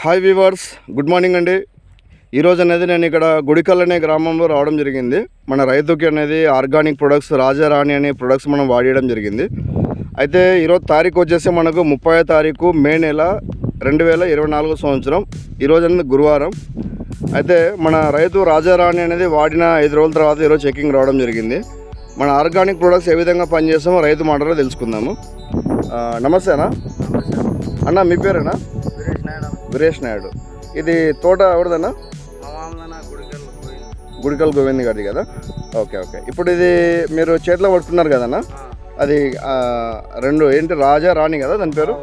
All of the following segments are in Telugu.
హాయ్ వీవర్స్ గుడ్ మార్నింగ్ అండి. ఈరోజు అనేది నేను ఇక్కడ గుడికల్ అనే గ్రామంలో రావడం జరిగింది. మన రైతుకి అనేది ఆర్గానిక్ ప్రొడక్ట్స్ రాజారాణి అనే ప్రొడక్ట్స్ మనం వాడేయడం జరిగింది. అయితే ఈరోజు తారీఖు వచ్చేసి మనకు ముప్పై తారీఖు మే నెల రెండు వేల ఇరవై నాలుగో సంవత్సరం. ఈరోజు అనేది గురువారం. అయితే మన రైతు రాజారాణి అనేది వాడిన ఐదు రోజుల తర్వాత ఈరోజు చెకింగ్ రావడం జరిగింది. మన ఆర్గానిక్ ప్రొడక్ట్స్ ఏ విధంగా పనిచేస్తామో రైతు మాటలో తెలుసుకుందాము. ఆ, నమస్తే. అన్న మీ పేరేనా? వీరేష్ నాయుడు. ఇది తోట ఎవరిదన్నా? గుడికల్ గోవింద్ గారిది కదా? Okay okay. ఇప్పుడు ఇది మీరు చేతిలో పట్టుకున్నారు కదన్నా? అది రెండు ఏంటి? రాజా రాణి కదా దాని పేరు?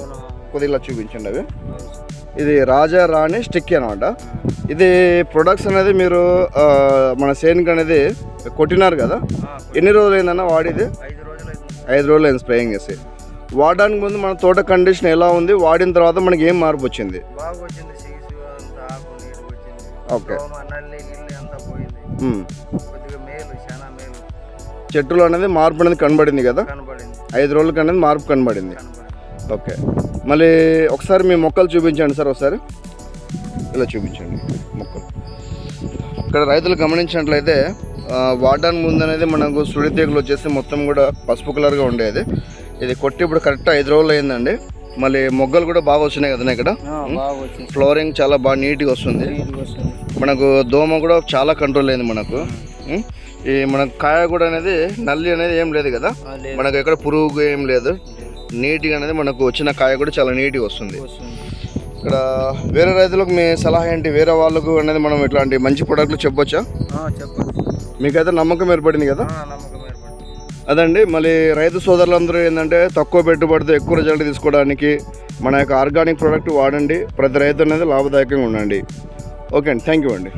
కొద్దిగా చూపించండి అవి. ఇది రాజా రాణి స్టిక్ అనమాట ఇది ప్రొడక్ట్స్ అనేది మీరు మన సేన్కి అనేది కొట్టినారు కదా? ఎన్ని రోజులు అయిందన్న వాడిది? ఐదు రోజులు అవుతుంది ఐదు రోజులు అయింది స్ప్రేయింగ్ చేసి. వాడడానికి ముందు మన తోట కండిషన్ ఎలా ఉంది వాడిన తర్వాత మనకి ఏం మార్పు వచ్చింది? ఓకే. చెట్టులో అనేది మార్పు అనేది కనబడింది కదా? ఐదు రోజులకి అనేది మార్పు కనబడింది. ఓకే. మళ్ళీ ఒకసారి మీ మొక్కలు చూపించండి సార్ ఒకసారి. ఇలా చూపించండి మొక్కలు. ఇక్కడ రైతులు గమనించినట్లయితే వాడడానికి ముందు అనేది మనకు సుడి తీగలు వచ్చేసి మొత్తం కూడా పసుపు కలర్గా ఉండేది. ఇది కొట్టి ఇప్పుడు కరెక్ట్ ఐదు రోజులు అయిందండి. మళ్ళీ మొగ్గలు కూడా బాగా వచ్చినాయి కదా ఇక్కడ? ఫ్లోరింగ్ చాలా బాగా నీట్గా వస్తుంది. మనకు దోమ కూడా చాలా కంట్రోల్ అయింది మనకు? ఈ మనకు కాయ కూడా అనేది నల్లి అనేది ఏం లేదు కదా. మనకు ఎక్కడ పురుగు ఏం లేదు. నీట్గా అనేది మనకు వచ్చిన కాయ కూడా చాలా నీట్గా వస్తుంది. వస్తుంది. ఇక్కడ వేరే రైతులకు మీ సలహా ఏంటి? వేరే వాళ్ళకు అనేది మనం ఇట్లాంటి మంచి ప్రొడక్ట్లు చెప్పొచ్చా? చెప్పండి మీకైతే నమ్మకం ఏర్పడింది కదా? అదండి మళ్ళీ రైతు సోదరులందరూ ఏంటంటే తక్కువ పెట్టుబడితో ఎక్కువ రిజల్ట్ తీసుకోవడానికి మన యొక్క ఆర్గానిక్ ప్రోడక్ట్ వాడండి. ప్రతి రైతు అనేది లాభదాయకంగా ఉండండి. ఓకే అండి థ్యాంక్ యూ అండి.